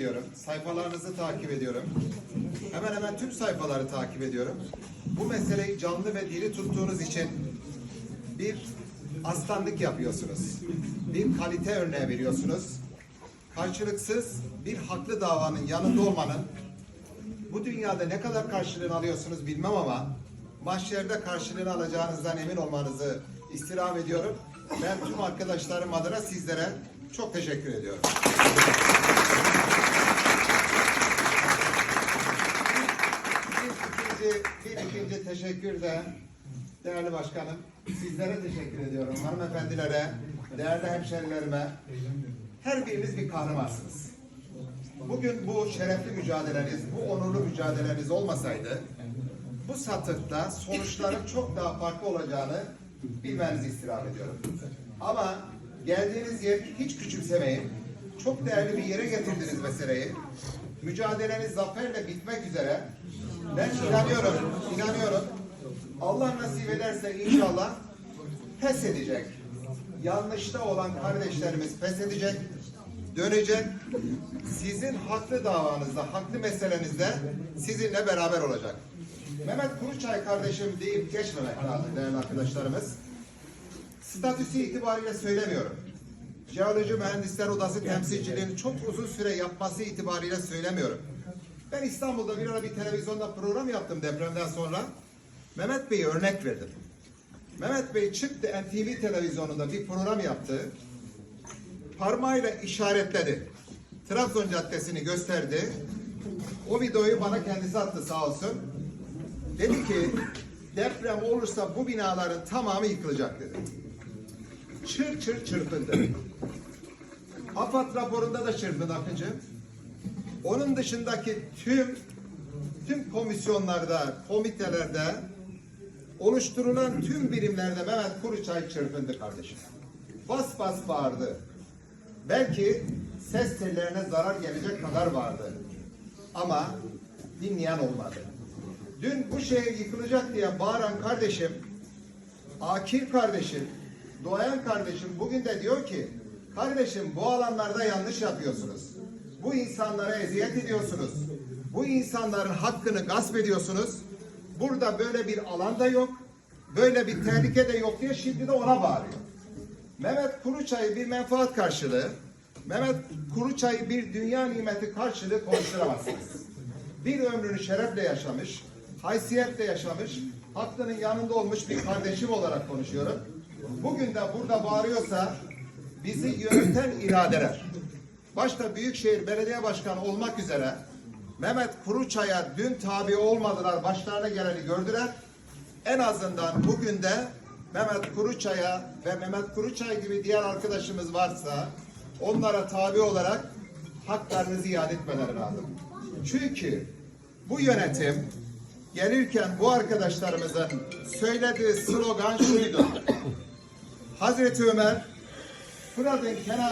ediyorum. Sayfalarınızı takip ediyorum. Hemen hemen tüm sayfaları takip ediyorum. Bu meseleyi canlı ve diri tuttuğunuz için bir aslanlık yapıyorsunuz. Bir kalite örneği veriyorsunuz. Karşılıksız bir haklı davanın yanında olmanın bu dünyada ne kadar karşılığını alıyorsunuz bilmem ama mahşerde karşılığını alacağınızdan emin olmanızı istirham ediyorum. Ben tüm arkadaşlarım adına sizlere çok teşekkür ediyorum. Bir ikinci, teşekkür de değerli başkanım sizlere teşekkür ediyorum. Hanımefendilere, değerli hemşerilerime her biriniz bir kahramansınız. Bugün bu şerefli mücadeleniz, bu onurlu mücadeleniz olmasaydı bu satıkta sonuçların çok daha farklı olacağını bilmenizi istirham ediyorum. Ama geldiğiniz yer hiç küçümsemeyin. Çok değerli bir yere getirdiniz meseleyi. Mücadeleniz zaferle bitmek üzere. Ben inanıyorum, inanıyorum. Allah nasip ederse inşallah pes edecek. Yanlışta olan kardeşlerimiz pes edecek, dönecek. Sizin haklı davanızda, haklı meselenizde sizinle beraber olacak. Mehmet Kuruçay kardeşim deyip geçmemek lazım değerli arkadaşlarımız. Statüsü itibariyle söylemiyorum. Jeoloji Mühendisler Odası temsilciliğini çok uzun süre yapması itibariyle söylemiyorum. Ben İstanbul'da bir ara bir televizyonda program yaptım depremden sonra. Mehmet Bey'i örnek verdim. Mehmet Bey çıktı NTV televizyonunda bir program yaptı. Parmağıyla işaretledi. Trabzon Caddesi'ni gösterdi. O videoyu bana kendisi attı sağ olsun. Dedi ki deprem olursa bu binaların tamamı yıkılacak dedi. Çır çır çırpındı. AFAD raporunda da çırpındı Akıncı. Onun dışındaki tüm tüm komisyonlarda, komitelerde oluşturulan tüm birimlerde Mehmet Kuruçay çırpındı kardeşim. Bas bas bağırdı. Belki ses tellerine zarar gelecek kadar vardı. Ama dinleyen olmadı. Dün bu şehir yıkılacak diye bağıran kardeşim, Akil kardeşim, Doğayan kardeşim bugün de diyor ki, kardeşim bu alanlarda yanlış yapıyorsunuz. Bu insanlara eziyet ediyorsunuz. Bu insanların hakkını gasp ediyorsunuz. Burada böyle bir alan da yok. Böyle bir tehlike de yok diye şimdi de ona bağırıyor. Mehmet Kuruçay'ı bir menfaat karşılığı, Mehmet Kuruçay'ı bir dünya nimeti karşılığı konuşturamazsınız. Bir ömrünü şerefle yaşamış, haysiyetle yaşamış, hakkının yanında olmuş bir kardeşim olarak konuşuyorum. Bugün de burada bağırıyorsa bizi yöneten iradeler, başta Büyükşehir Belediye Başkanı olmak üzere Mehmet Kuruçay'a dün tabi olmadılar, başlarına geleni gördüler. En azından bugün de Mehmet Kuruçay'a ve Mehmet Kuruçay gibi diğer arkadaşımız varsa onlara tabi olarak haklarınızı iade etmeleri lazım. Çünkü bu yönetim gelirken bu arkadaşlarımızın söylediği slogan şuydu. Hazreti Ömer Fırat'ın kenarı